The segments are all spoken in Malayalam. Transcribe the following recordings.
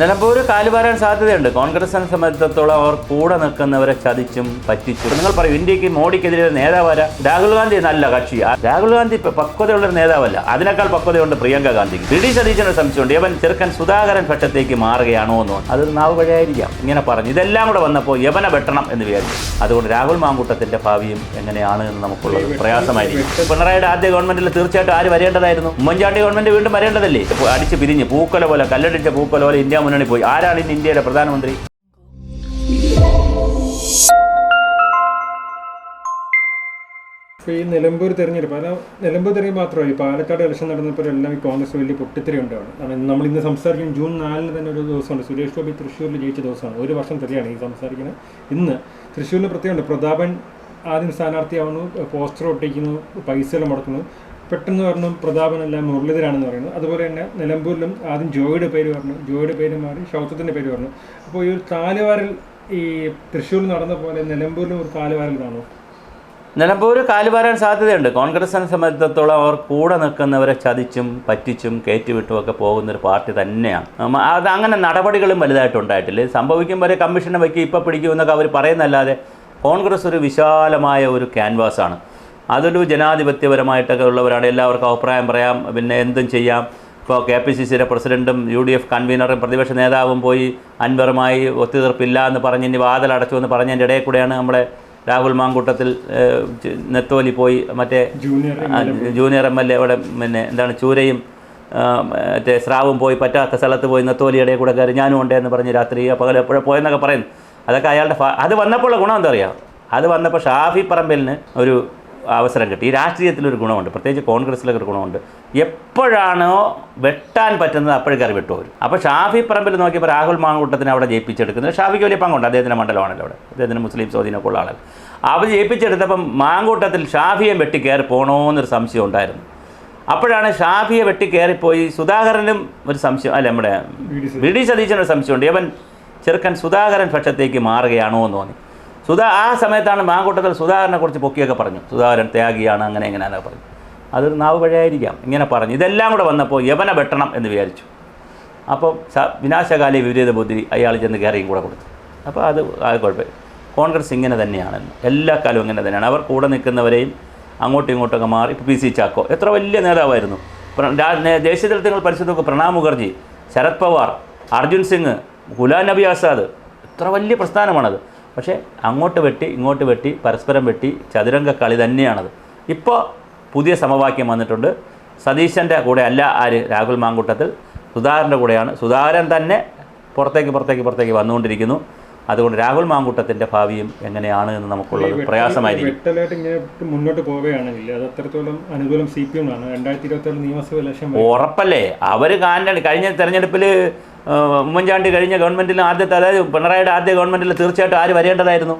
നിലമ്പൂര് കാലുപാരാൻ സാധ്യതയുണ്ട്. കോൺഗ്രസിനെ സംബന്ധിച്ചിടത്തോളം അവർ കൂടെ നിൽക്കുന്നവരെ ചതിച്ചും പറ്റിച്ചും. നിങ്ങൾ പറയും ഇന്ത്യയ്ക്ക് മോഡിക്കെതിരെ നേതാവാര രാഹുൽ ഗാന്ധി നല്ല കക്ഷി. രാഹുൽ ഗാന്ധി പക്വതയുള്ള ഒരു നേതാവല്ല. അതിനേക്കാൾ പക്വതയുണ്ട് പ്രിയങ്ക ഗാന്ധിക്ക് ബ്രിട്ടീഷ് ഡി സതീശന് സംശയമുണ്ട്. യവൻ ചെറുക്കൻ സുധാകരൻ ഘട്ടത്തേക്ക് മാറുകയാണോ എന്ന് അത് നാവ് വഴിയായിരിക്കാം ഇങ്ങനെ പറഞ്ഞു. ഇതെല്ലാം കൂടെ വന്നപ്പോൾ യവനെ വെട്ടണം എന്ന് വിചാരിച്ചു. അതുകൊണ്ട് രാഹുൽ മാങ്കൂട്ടത്തിന്റെ ഭാവിയും എങ്ങനെയാണ് എന്ന് നമുക്കുള്ളത് പ്രയാസമായിരിക്കും. പിണറായിയുടെ ആദ്യ ഗവൺമെന്റിൽ തീർച്ചയായിട്ടും ആര് വരേണ്ടതായിരുന്നു? ഉമ്മൻചാണ്ടി ഗവൺമെന്റ് വീണ്ടും വരേണ്ടതല്ലേ? അടിച്ച് പിരിഞ്ഞ് പൂക്കല പോലെ കല്ലടിച്ച പൂക്കല പോലെ ഇന്ത്യ മുന്നണി പോയി. ആരാണ് ഇന്ന് ഇന്ത്യയുടെ പ്രധാനമന്ത്രി? ഈ നിലമ്പൂർ തെരഞ്ഞെടുപ്പ് അല്ല നിലമ്പൂർ തെരഞ്ഞെടുപ്പ് മാത്രമല്ല പാലക്കാട് ഇലക്ഷൻ നടന്നപ്പോൾ എല്ലാം ഈ കോൺഗ്രസ് വലിയ പൊട്ടിത്തെറി ഉണ്ടാവണം കാരണം നമ്മൾ ഇന്ന് സംസാരിക്കുന്ന ജൂൺ നാലിന് തന്നെ ഒരു ദിവസമുണ്ട്. സുരേഷ് ഗോപി തൃശ്ശൂരിൽ ജയിച്ച ദിവസമാണ്. ഒരു വർഷം തെറിയാണ് ഈ സംസാരിക്കുന്നത്. ഇന്ന് തൃശ്ശൂരിൽ പ്രത്യേകമുണ്ട് പ്രതാപൻ ആദ്യം സ്ഥാനാർത്ഥിയാവുന്നു പോസ്റ്റർ ഒട്ടിക്കുന്നു പൈസകൾ മുടക്കുന്നു. പെട്ടെന്ന് പറഞ്ഞു പ്രതാപനല്ല മുരളീധരാണെന്ന് പറയുന്നു. അതുപോലെ തന്നെ നിലമ്പൂരിലും ആദ്യം ജോയുടെ പേര് പറഞ്ഞു. ജോയുടെ പേര് മാറി ശൗത്വത്തിന്റെ പേര് പറഞ്ഞു. അപ്പോൾ ഈ ഒരു കാലുവാരൽ ഈ തൃശ്ശൂരിൽ നടന്ന പോലെ നിലമ്പൂരിലും ഒരു കാലുവാരൽ കാണുമോ? നിലമ്പൂർ കാലുപാരാൻ സാധ്യതയുണ്ട്. കോൺഗ്രസിനെ സംബന്ധിച്ചിടത്തോളം അവർ കൂടെ നിൽക്കുന്നവരെ ചതിച്ചും പറ്റിച്ചും കയറ്റിവിട്ടും ഒക്കെ പോകുന്ന ഒരു പാർട്ടി തന്നെയാണ്. അത് അങ്ങനെ നടപടികളും വലുതായിട്ട് ഉണ്ടായിട്ടില്ല. ഇത് സംഭവിക്കും വരെ കമ്മീഷനെ വയ്ക്കി ഇപ്പോൾ പിടിക്കുമെന്നൊക്കെ അവർ പറയുന്നല്ലാതെ കോൺഗ്രസ് ഒരു വിശാലമായ ഒരു ക്യാൻവാസാണ്. അതൊരു ജനാധിപത്യപരമായിട്ടൊക്കെ ഉള്ളവരാണ്. എല്ലാവർക്കും അഭിപ്രായം പറയാം. പിന്നെ എന്തും ചെയ്യാം. ഇപ്പോൾ കെ പി സി സിയുടെ പ്രസിഡന്റും യു ഡി എഫ് കൺവീനറും പ്രതിപക്ഷ നേതാവും പോയി അൻവറുമായി ഒത്തുതീർപ്പില്ല എന്ന് പറഞ്ഞ് ഇനി വാതിലടച്ചു എന്ന് പറഞ്ഞതിന്റെ ഇടയിൽ കൂടെയാണ് നമ്മുടെ രാഹുൽ മാങ്കൂട്ടത്തിൽ നെത്തോലി പോയി. മറ്റേ ജൂനിയർ എം എൽ എ ഇവിടെ പിന്നെ എന്താണ് ചൂരയും മറ്റേ സ്രാവും പോയി. പറ്റാത്ത സ്ഥലത്ത് പോയി നെത്തോലി ഇടയിൽ കൂടെ കയറി. ഞാനും ഉണ്ടേ എന്ന് പറഞ്ഞ് രാത്രി പകൽ എപ്പോഴും പോയെന്നൊക്കെ പറയുന്നു. അതൊക്കെ അയാളുടെ അത് വന്നപ്പോഴുള്ള ഗുണം എന്താ അറിയാം? അത് വന്നപ്പോൾ ഷാഫി പറമ്പലിന് ഒരു അവസരം കിട്ടി. ഈ രാഷ്ട്രീയത്തിലൊരു ഗുണമുണ്ട്. പ്രത്യേകിച്ച് കോൺഗ്രസ്സിലൊക്കെ ഒരു ഗുണമുണ്ട്. എപ്പോഴാണോ വെട്ടാൻ പറ്റുന്നത് അപ്പോഴും കയറി വിട്ടു വരും അപ്പോൾ ഷാഫി പറമ്പിൽ നോക്കിയപ്പോൾ രാഹുൽ മാങ്കൂട്ടത്തിനെ അവിടെ ജയിപ്പിച്ചെടുക്കുന്നത് ഷാഫിക്ക് വലിയ പങ്കുണ്ട്. അദ്ദേഹത്തിന്റെ മണ്ഡലമാണല്ലോ അവിടെ. അദ്ദേഹത്തിന് മുസ്ലിം സ്വാധീനമൊക്കെ ഉള്ള ആളാണ്. അവർ ജയിപ്പിച്ചെടുത്തപ്പം മാങ്കൂട്ടത്തിൽ ഷാഫിയെ വെട്ടി കയറി പോകണമെന്നൊരു സംശയം ഉണ്ടായിരുന്നു. അപ്പോഴാണ് ഷാഫിയെ വെട്ടി കയറിപ്പോയി സുധാകരനും ഒരു സംശയം അല്ല നമ്മുടെ വി ഡി സതീശനൊരു സംശയമുണ്ട്. ഇവൻ ചെറുക്കൻ സുധാകരൻ പക്ഷത്തേക്ക് മാറുകയാണോ എന്ന് തോന്നി. സുധാ ആ സമയത്താണ് മാങ്കൂട്ടത്തിൽ സുധാകരനെ കുറിച്ച് പൊക്കിയൊക്കെ പറഞ്ഞു. സുധാകരൻ ത്യാഗിയാണ് അങ്ങനെ എങ്ങനെയാണെന്നൊക്കെ പറഞ്ഞു. അതൊരു നാവ് വഴിയായിരിക്കാം. ഇങ്ങനെ പറഞ്ഞു. ഇതെല്ലാം കൂടെ വന്നപ്പോൾ യവന വെട്ടണം എന്ന് വിചാരിച്ചു. അപ്പോൾ വിനാശകാലി വിപരീത ബുദ്ധി അയാൾ ചെന്ന് കയറിയും കൂടെ കൊടുത്തു. അപ്പോൾ അത് ആ കുഴപ്പം കോൺഗ്രസ് ഇങ്ങനെ തന്നെയാണ് എല്ലാ കാലവും ഇങ്ങനെ തന്നെയാണ്. അവർ കൂടെ നിൽക്കുന്നവരെയും അങ്ങോട്ടും ഇങ്ങോട്ടൊക്കെ മാറി ഇപ്പോൾ പി സി ചാക്കോ. എത്ര വലിയ നേതാവായിരുന്നു. ദേശീയ തലത്തിൽ പരിശോധിച്ച് നോക്കുക പ്രണാബ് മുഖർജി ശരത് പവാർ അർജുൻ സിംഗ് ഗുലാം നബി ആസാദ്. എത്ര വലിയ പ്രസ്ഥാനമാണത്. പക്ഷേ അങ്ങോട്ട് വെട്ടി ഇങ്ങോട്ട് വെട്ടി പരസ്പരം വെട്ടി ചതുരംഗ കളി തന്നെയാണത്. ഇപ്പോൾ പുതിയ സമവാക്യം വന്നിട്ടുണ്ട്. സതീശന്റെ കൂടെ അല്ല ആര്? രാഹുൽ മാങ്കൂട്ടത്തിൽ. സുധാകരന്റെ കൂടെയാണ്. സുധാകരൻ തന്നെ പുറത്തേക്ക് പുറത്തേക്ക് പുറത്തേക്ക് വന്നുകൊണ്ടിരിക്കുന്നു. അതുകൊണ്ട് രാഹുൽ മാങ്കൂട്ടത്തിന്റെ ഭാവിയും എങ്ങനെയാണ് എന്ന് നമുക്കുള്ളത് പ്രയാസമായിരിക്കും. വെട്ടലായിട്ട് ഇങ്ങനെ മുന്നോട്ട് പോവുകയാണെങ്കിൽ അത് അത്രത്തോളം അനുകൂലം സി പി എം ആണ് രണ്ടായിരത്തി ഇരുപത്തി ആറ് നിയമസഭ ഇലക്ഷൻ ഉറപ്പല്ലേ? അവർ കാണാൻ കഴിഞ്ഞ തെരഞ്ഞെടുപ്പിൽ ഉമ്മൻചാണ്ടി കഴിഞ്ഞ ഗവൺമെന്റിൽ ആദ്യത്തെ അതായത് പിണറായിയുടെ ആദ്യ ഗവൺമെന്റിൽ തീർച്ചയായിട്ടും ആര് വരേണ്ടതായിരുന്നു?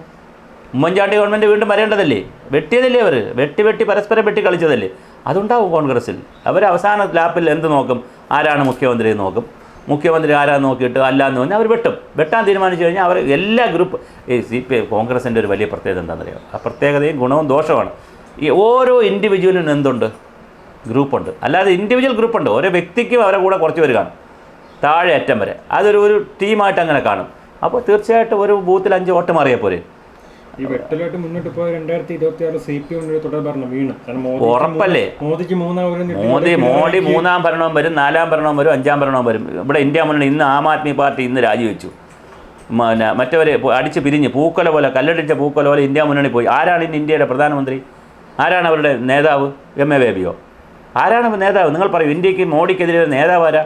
ഉമ്മൻചാണ്ടി ഗവൺമെന്റ് വീണ്ടും വരേണ്ടതല്ലേ? വെട്ടിയതല്ലേ അവർ വെട്ടി വെട്ടി പരസ്പരം വെട്ടി കളിച്ചതല്ലേ? അതുണ്ടാവും കോൺഗ്രസ്സിൽ. അവർ അവസാന ലാപ്പിൽ എന്ത് നോക്കും? ആരാണ് മുഖ്യമന്ത്രി നോക്കും? മുഖ്യമന്ത്രി ആരാന്ന് നോക്കിയിട്ട് അല്ലാന്ന് പറഞ്ഞാൽ അവർ വെട്ടും. വെട്ടാൻ തീരുമാനിച്ചു കഴിഞ്ഞാൽ അവർ എല്ലാ ഗ്രൂപ്പ് ഈ സി പി ഐ കോൺഗ്രസിന്റെ ഒരു വലിയ പ്രത്യേകത എന്താണെന്നറിയാം? ആ പ്രത്യേകതയും ഗുണവും ദോഷമാണ് ഈ ഓരോ ഇൻഡിവിജ്വലിനും എന്തുണ്ട്? ഗ്രൂപ്പുണ്ട്. അല്ലാതെ ഇൻഡിവിജ്വൽ ഗ്രൂപ്പുണ്ട്. ഓരോ വ്യക്തിക്കും അവരെ കൂടെ കുറച്ച് പേര് കാണും. താഴെ അറ്റം വരെ. അതൊരു ഒരു ടീമായിട്ട് അങ്ങനെ കാണും. അപ്പോൾ തീർച്ചയായിട്ടും ഒരു ബൂത്തിൽ അഞ്ച് വോട്ട് മാറിയാൽ പോരെ. ഈ വെട്ടലായിട്ട് മുന്നോട്ട് പോയ രണ്ടായിരത്തി ഇരുപത്തി ആറ് സി പി എം തുടർ ഭരണം വീണ്. കാരണം മോദി ഉറപ്പല്ലേ? മോദിക്ക്. മോദി മോഡി മൂന്നാം ഭരണവും വരും നാലാം ഭരണവും വരും അഞ്ചാം ഭരണവും വരും. ഇവിടെ ഇന്ത്യ മുന്നണി ഇന്ന് ആം ആദ്മി പാർട്ടി ഇന്ന് രാജിവെച്ചു. പിന്നെ മറ്റവരെ അടിച്ച് പിരിഞ്ഞ്. പൂക്കൊല പോലെ കല്ലടിച്ച പൂക്കല പോലെ ഇന്ത്യ മുന്നണി പോയി. ആരാണ് ഇന്ന് ഇന്ത്യയുടെ പ്രധാനമന്ത്രി? ആരാണ് അവരുടെ നേതാവ്? എം എ ബേബിയോ. ആരാണ് നേതാവ്? നിങ്ങൾ പറയൂ. ഇന്ത്യയ്ക്ക് മോഡിക്കെതിരെ നേതാവ് ആരാ?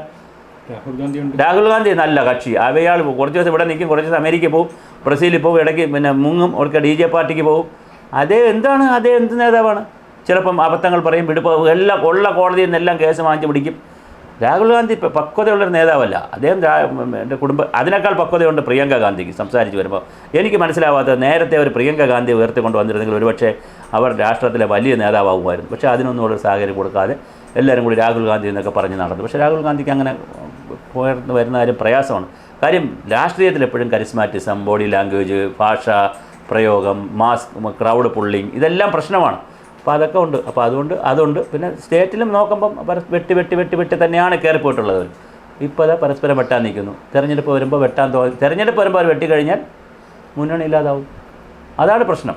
രാഹുൽ ഗാന്ധി നല്ല കക്ഷി. അവയാൾ കുറച്ച് ദിവസം ഇവിടെ നിൽക്കും കുറച്ച് ദിവസം അമേരിക്ക പോകും ബ്രസീലിൽ പോകും ഇടയ്ക്ക് പിന്നെ മുങ്ങും ഒക്കെ ഡി ജെ പാർട്ടിക്ക് പോകും അതേ എന്താണ്? അതേ എന്ത് നേതാവാണ്? ചിലപ്പം അബദ്ധങ്ങൾ പറയും വിടുപ്പ് എല്ലാം ഉള്ള കോടതിയിൽ നിന്നെല്ലാം കേസ് വാങ്ങിച്ച് പിടിക്കും. രാഹുൽ ഗാന്ധി പക്വതയുള്ളൊരു നേതാവല്ല. അദ്ദേഹം എന്റെ കുടുംബ അതിനേക്കാൾ പക്വതയുണ്ട് പ്രിയങ്ക ഗാന്ധിക്ക് സംസാരിച്ച് വരുമ്പോൾ. എനിക്ക് മനസ്സിലാവാത്തത് നേരത്തെ ഒരു പ്രിയങ്ക ഗാന്ധി ഉയർത്തിക്കൊണ്ട് വന്നിരുന്നെങ്കിൽ ഒരുപക്ഷെ അവർ രാഷ്ട്രത്തിലെ വലിയ നേതാവാകുമായിരുന്നു പക്ഷേ അതിനൊന്നും ഒരു സാഹചര്യം കൊടുക്കാതെ എല്ലാവരും കൂടി രാഹുൽ ഗാന്ധി എന്നൊക്കെ പറഞ്ഞ് നടന്നു. പക്ഷേ രാഹുൽ ഗാന്ധിക്ക് അങ്ങനെ ഉയർന്നു വരുന്ന കാര്യം പ്രയാസമാണ്. കാര്യം രാഷ്ട്രീയത്തിൽ എപ്പോഴും കരിസ്മാറ്റിസം ബോഡി ലാംഗ്വേജ് ഭാഷ പ്രയോഗം മാസ് ക്രൗഡ് പുള്ളിങ് ഇതെല്ലാം പ്രശ്നമാണ്. അപ്പോൾ അതൊക്കെ ഉണ്ട്. അപ്പോൾ അതുകൊണ്ട് അതുണ്ട്. പിന്നെ സ്റ്റേറ്റിലും നോക്കുമ്പം വെട്ടി വെട്ടി വെട്ടി വെട്ടി തന്നെയാണ് കയറിപ്പോയിട്ടുള്ളത്. ഇപ്പോൾ അതാ പരസ്പരം വെട്ടാൻ നിൽക്കുന്നു. തെരഞ്ഞെടുപ്പ് വരുമ്പോൾ വെട്ടാൻ തോ തെരഞ്ഞെടുപ്പ് വരുമ്പോൾ അവർ വെട്ടിക്കഴിഞ്ഞാൽ മുന്നണി ഇല്ലാതാവും. അതാണ് പ്രശ്നം.